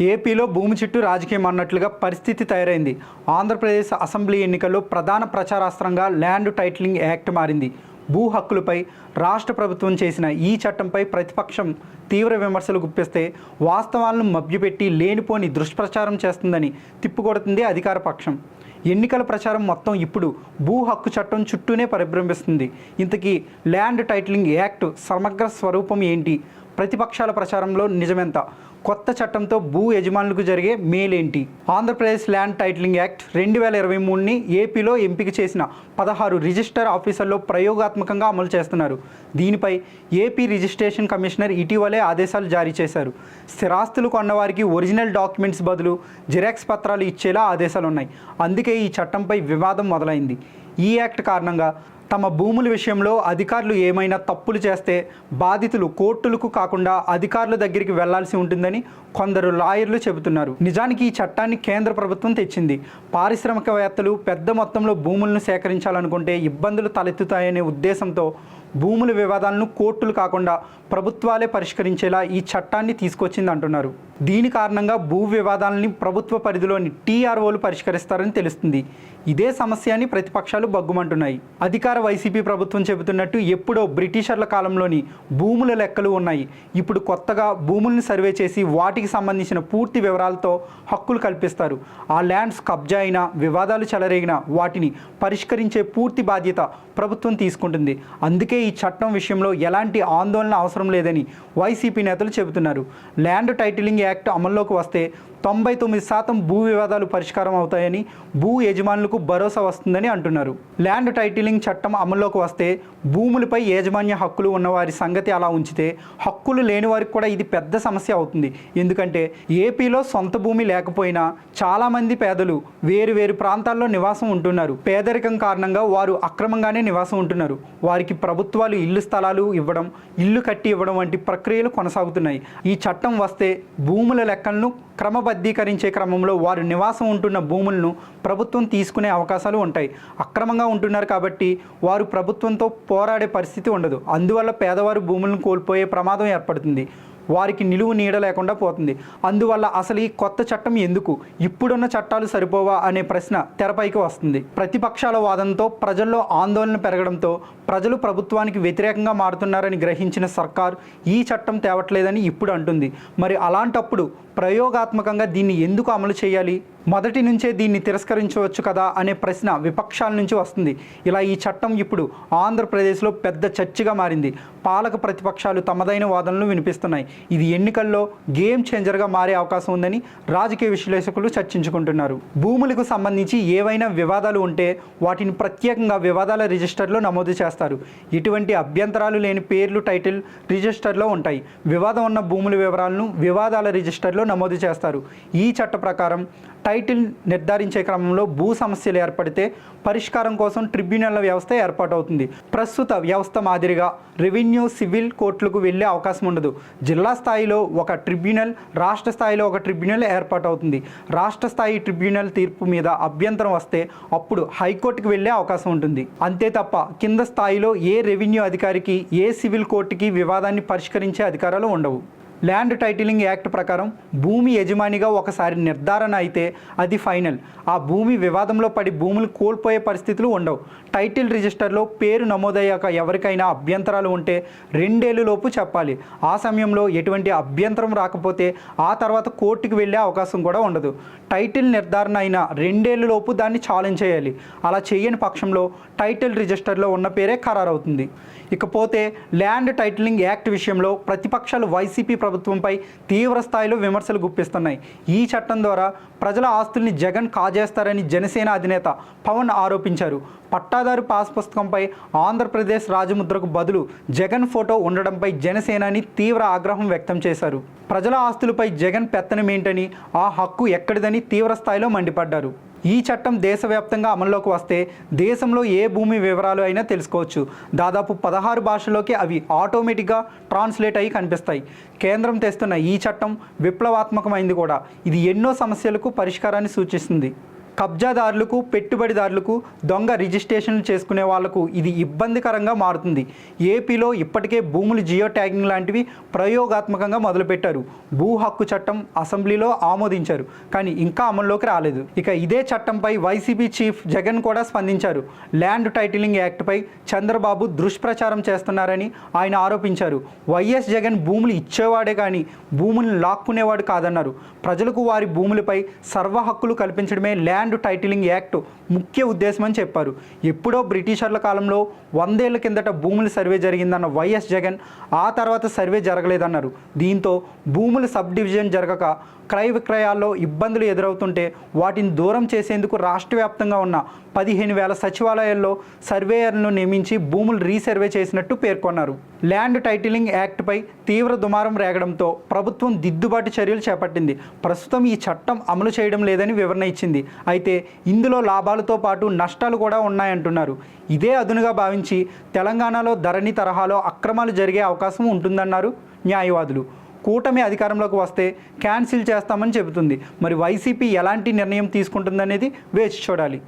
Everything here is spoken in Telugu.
ఏపీలో భూమి చుట్టూ రాజకీయం అన్నట్లుగా పరిస్థితి తయారైంది. ఆంధ్రప్రదేశ్ అసెంబ్లీ ఎన్నికల్లో ప్రధాన ప్రచారాస్త్రంగా ల్యాండ్ టైటిలింగ్ యాక్ట్ మారింది. భూ హక్కులపై రాష్ట్ర ప్రభుత్వం చేసిన ఈ చట్టంపై ప్రతిపక్షం తీవ్ర విమర్శలు గుప్పిస్తే వాస్తవాలను మభ్యపెట్టి లేనిపోని దుష్ప్రచారం చేస్తుందని తిప్పుకొడుతుంది అధికార పక్షం. ఎన్నికల ప్రచారం మొత్తం ఇప్పుడు భూ హక్కు చట్టం చుట్టూనే పరిభ్రమిస్తుంది. ఇంతకీ ల్యాండ్ టైటిలింగ్ యాక్ట్ సమగ్ర స్వరూపం ఏంటి? ప్రతిపక్షాల ప్రచారంలో నిజమెంత? కొత్త చట్టంతో భూ యజమానులకు జరిగే మేలేంటి? ఆంధ్రప్రదేశ్ ల్యాండ్ టైటిలింగ్ యాక్ట్ రెండు వేల ఇరవై మూడుని ఏపీలో ఎంపిక చేసిన పదహారు రిజిస్టర్ ఆఫీసర్లో ప్రయోగాత్మకంగా అమలు చేస్తున్నారు. దీనిపై ఏపీ రిజిస్ట్రేషన్ కమిషనర్ ఇటీవలే ఆదేశాలు జారీ చేశారు. స్థిరాస్తులు కొన్నవారికి ఒరిజినల్ డాక్యుమెంట్స్ బదులు జిరాక్స్ పత్రాలు ఇచ్చేలా ఆదేశాలు ఉన్నాయి అందుకే ఈ చట్టంపై వివాదం మొదలైంది. ఈ యాక్ట్ కారణంగా తమ భూముల విషయంలో అధికారులు ఏమైనా తప్పులు చేస్తే బాధితులు కోర్టులకు కాకుండా అధికారుల దగ్గరికి వెళ్ళాల్సి ఉంటుందని కొందరు లాయర్లు చెబుతున్నారు. నిజానికి ఈ చట్టాన్ని కేంద్ర ప్రభుత్వం తెచ్చింది. పారిశ్రామికవేత్తలు పెద్ద మొత్తంలో భూములను సేకరించాలనుకుంటే ఇబ్బందులు తలెత్తుతాయనే ఉద్దేశంతో భూముల వివాదాలను కోర్టులు కాకుండా ప్రభుత్వాలే పరిష్కరించేలా ఈ చట్టాన్ని తీసుకొచ్చింది అంటున్నారు దీని కారణంగా భూ వివాదాలని ప్రభుత్వ పరిధిలోని టీఆర్ఓలు పరిష్కరిస్తారని తెలుస్తుంది. ఇదే సమస్య అని ప్రతిపక్షాలు బగ్గుమంటున్నాయి. అధికార వైసీపీ ప్రభుత్వం చెబుతున్నట్టు ఎప్పుడో బ్రిటిషర్ల కాలంలోని భూముల లెక్కలు ఉన్నాయి. ఇప్పుడు కొత్తగా భూములను సర్వే చేసి వాటికి సంబంధించిన పూర్తి వివరాలతో హక్కులు కల్పిస్తారు. ఆ ల్యాండ్స్ కబ్జా అయినా వివాదాలు చెలరేగినా వాటిని పరిష్కరించే పూర్తి బాధ్యత ప్రభుత్వం తీసుకుంటుంది. అందుకే ఈ చట్టం విషయంలో ఎలాంటి ఆందోళన అవసరం లేదని వైసీపీ నేతలు చెబుతున్నారు. ల్యాండ్ టైటిలింగ్ యాక్ట్ అమల్లోకి వస్తే తొంభై తొమ్మిది శాతం భూ వివాదాలు పరిష్కారం అవుతాయని భూ యజమానులకు భరోసా వస్తుందని అంటున్నారు. ల్యాండ్ టైటిలింగ్ చట్టం అమల్లోకి వస్తే భూములపై యాజమాన్య హక్కులు ఉన్నవారి సంగతి అలా ఉంచితే హక్కులు లేని వారికి కూడా ఇది పెద్ద సమస్య అవుతుంది. ఎందుకంటే ఏపీలో సొంత భూమి లేకపోయినా చాలామంది పేదలు వేరు వేరు ప్రాంతాల్లో నివాసం ఉంటున్నారు. పేదరికం కారణంగా వారు అక్రమంగానే నివాసం ఉంటున్నారు. వారికి ప్రభుత్వం ప్రభుత్వాలు ఇల్లు స్థలాలు ఇవ్వడం ఇల్లు కట్టి ఇవ్వడం వంటి ప్రక్రియలు కొనసాగుతున్నాయి. ఈ చట్టం వస్తే భూముల లెక్కలను క్రమబద్ధీకరించే క్రమంలో వారు నివాసం ఉంటున్న భూములను ప్రభుత్వం తీసుకునే అవకాశాలు ఉంటాయి. అక్రమంగా ఉంటున్నారు కాబట్టి వారు ప్రభుత్వంతో పోరాడే పరిస్థితి ఉండదు. అందువల్ల పేదవారు భూములను కోల్పోయే ప్రమాదం ఏర్పడుతుంది. వారికి నిలువు నీడ లేకుండా పోతుంది. అందువల్ల అసలు ఈ కొత్త చట్టం ఎందుకు? ఇప్పుడున్న చట్టాలు సరిపోవా అనే ప్రశ్న తెరపైకి వస్తుంది. ప్రతిపక్షాల వాదంతో ప్రజల్లో ఆందోళన పెరగడంతో ప్రజలు ప్రభుత్వానికి వ్యతిరేకంగా మారుతున్నారని గ్రహించిన సర్కార్ ఈ చట్టం తేవట్లేదని ఇప్పుడు అంటుంది. మరి అలాంటప్పుడు ప్రయోగాత్మకంగా దీన్ని ఎందుకు అమలు చేయాలి? మొదటి నుంచే దీన్ని తిరస్కరించవచ్చు కదా అనే ప్రశ్న విపక్షాల నుంచి వస్తుంది. ఇలా ఈ చట్టం ఇప్పుడు ఆంధ్రప్రదేశ్లో పెద్ద చర్చగా మారింది. పాలక ప్రతిపక్షాలు తమదైన వాదనలు వినిపిస్తున్నాయి. ఇది ఎన్నికల్లో గేమ్ చేంజర్గా మారే అవకాశం ఉందని రాజకీయ విశ్లేషకులు చర్చించుకుంటున్నారు. భూములకు సంబంధించి ఏవైనా వివాదాలు ఉంటే వాటిని ప్రత్యేకంగా వివాదాల రిజిస్టర్లో నమోదు చేస్తారు. ఎటువంటి అభ్యంతరాలు లేని పేర్లు టైటిల్ రిజిస్టర్లో ఉంటాయి. వివాదం ఉన్న భూముల వివరాలను వివాదాల రిజిస్టర్లో నమోదు చేస్తారు. ఈ చట్ట ప్రకారం టైటిల్ నిర్ధారించే క్రమంలో భూ సమస్యలు ఏర్పడితే పరిష్కారం కోసం ట్రిబ్యునల్ వ్యవస్థ ఏర్పాటవుతుంది. ప్రస్తుత వ్యవస్థ మాదిరిగా రెవెన్యూ సివిల్ కోర్టులకు వెళ్ళే అవకాశం ఉండదు. జిల్లా స్థాయిలో ఒక ట్రిబ్యునల్ రాష్ట్ర స్థాయిలో ఒక ట్రిబ్యునల్ ఏర్పాటవుతుంది. రాష్ట్ర స్థాయి ట్రిబ్యునల్ తీర్పు మీద అభ్యంతరం వస్తే అప్పుడు హైకోర్టుకు వెళ్ళే అవకాశం ఉంటుంది. అంతే తప్ప కింద స్థాయిలో ఏ రెవెన్యూ అధికారికి ఏ సివిల్ కోర్టుకి వివాదాన్ని పరిష్కరించే అధికారాలు ఉండవు. ల్యాండ్ టైటిలింగ్ యాక్ట్ ప్రకారం భూమి యజమానిగా ఒకసారి నిర్ధారణ అయితే అది ఫైనల్. ఆ భూమి వివాదంలో పడి భూములు కోల్పోయే పరిస్థితులు ఉండవు. టైటిల్ రిజిస్టర్లో పేరు నమోదయ్యాక ఎవరికైనా అభ్యంతరాలు ఉంటే రెండేళ్ళలోపు చెప్పాలి. ఆ సమయంలో ఎటువంటి అభ్యంతరం రాకపోతే ఆ తర్వాత కోర్టుకు వెళ్ళే అవకాశం కూడా ఉండదు. టైటిల్ నిర్ధారణ అయిన రెండేళ్ళలోపు దాన్ని ఛాలెంజ్ చేయాలి. అలా చేయని పక్షంలో టైటిల్ రిజిస్టర్లో ఉన్న పేరే ఖరారవుతుంది. ఇకపోతే ల్యాండ్ టైటిలింగ్ యాక్ట్ విషయంలో ప్రతిపక్షాలు వైసీపీ ప్రభుత్వంపై తీవ్ర స్థాయిలో విమర్శలు గుప్పిస్తున్నాయి. ఈ చట్టం ద్వారా ప్రజల ఆస్తుల్ని జగన్ కాజేస్తారని జనసేన అధినేత పవన్ ఆరోపించారు. పట్టాదారు పాస్ పుస్తకంపై ఆంధ్రప్రదేశ్ రాజముద్రకు బదులు జగన్ ఫోటో ఉండడంపై జనసేనాని తీవ్ర ఆగ్రహం వ్యక్తం చేశారు. ప్రజల ఆస్తులపై జగన్ పెత్తనమేంటని ఆ హక్కు ఎక్కడిదని తీవ్ర స్థాయిలో మండిపడ్డారు. ఈ చట్టం దేశవ్యాప్తంగా అమల్లోకి వస్తే దేశంలో ఏ భూమి వివరాలు అయినా తెలుసుకోవచ్చు. దాదాపు పదహారు భాషల్లోకి అవి ఆటోమేటిక్గా ట్రాన్స్లేట్ అయ్యి కనిపిస్తాయి. కేంద్రం తెస్తున్న ఈ చట్టం విప్లవాత్మకమైంది కూడా. ఇది ఎన్నో సమస్యలకు పరిష్కారాన్ని సూచిస్తుంది. కబ్జాదారులకు పెట్టుబడిదారులకు దొంగ రిజిస్ట్రేషన్లు చేసుకునే వాళ్ళకు ఇది ఇబ్బందికరంగా మారుతుంది. ఏపీలో ఇప్పటికే భూములు జియో ట్యాగింగ్ లాంటివి ప్రయోగాత్మకంగా మొదలుపెట్టారు. భూ హక్కు చట్టం అసెంబ్లీలో ఆమోదించారు కానీ ఇంకా అమల్లోకి రాలేదు. ఇక ఇదే చట్టంపై వైసీపీ చీఫ్ జగన్ కూడా స్పందించారు. ల్యాండ్ టైటిలింగ్ యాక్ట్పై చంద్రబాబు దుష్ప్రచారం చేస్తున్నారని ఆయన ఆరోపించారు. వైఎస్ జగన్ భూములు ఇచ్చేవాడే కానీ భూములను లాక్కునేవాడు కాదన్నారు. ప్రజలకు వారి భూములపై సర్వ హక్కులు కల్పించడమే ల్యాండ్ ల్యాండ్ టైటిలింగ్ యాక్ట్ ముఖ్య ఉద్దేశం అని చెప్పారు. ఎప్పుడో బ్రిటిషర్ల కాలంలో వందేళ్ళ కిందట భూముల సర్వే జరిగిందన్న వైఎస్ జగన్ ఆ తర్వాత సర్వే జరగలేదన్నారు. దీంతో భూముల సబ్ డివిజన్ జరగక క్రయ విక్రయాల్లో ఇబ్బందులు ఎదురవుతుంటే వాటిని దూరం చేసేందుకు రాష్ట్ర వ్యాప్తంగా ఉన్న పదిహేను వేల సచివాలయాల్లో సర్వేయర్లను నియమించి భూములు రీసర్వే చేసినట్టు పేర్కొన్నారు. ల్యాండ్ టైటిలింగ్ యాక్ట్పై తీవ్ర దుమారం రేగడంతో ప్రభుత్వం దిద్దుబాటు చర్యలు చేపట్టింది. ప్రస్తుతం ఈ చట్టం అమలు చేయడం లేదని వివరణ ఇచ్చింది. అయితే ఇందులో లాభాలతో పాటు నష్టాలు కూడా ఉన్నాయంటున్నారు. ఇదే అదునుగా భావించి తెలంగాణలో ధరణి తరహాలో అక్రమాలు జరిగే అవకాశం ఉంటుందన్నారు న్యాయవాదులు. కూటమి అధికారంలోకి వస్తే క్యాన్సిల్ చేస్తామని చెబుతుంది. మరి వైసీపీ ఎలాంటి నిర్ణయం తీసుకుంటుందనేది వేచి చూడాలి.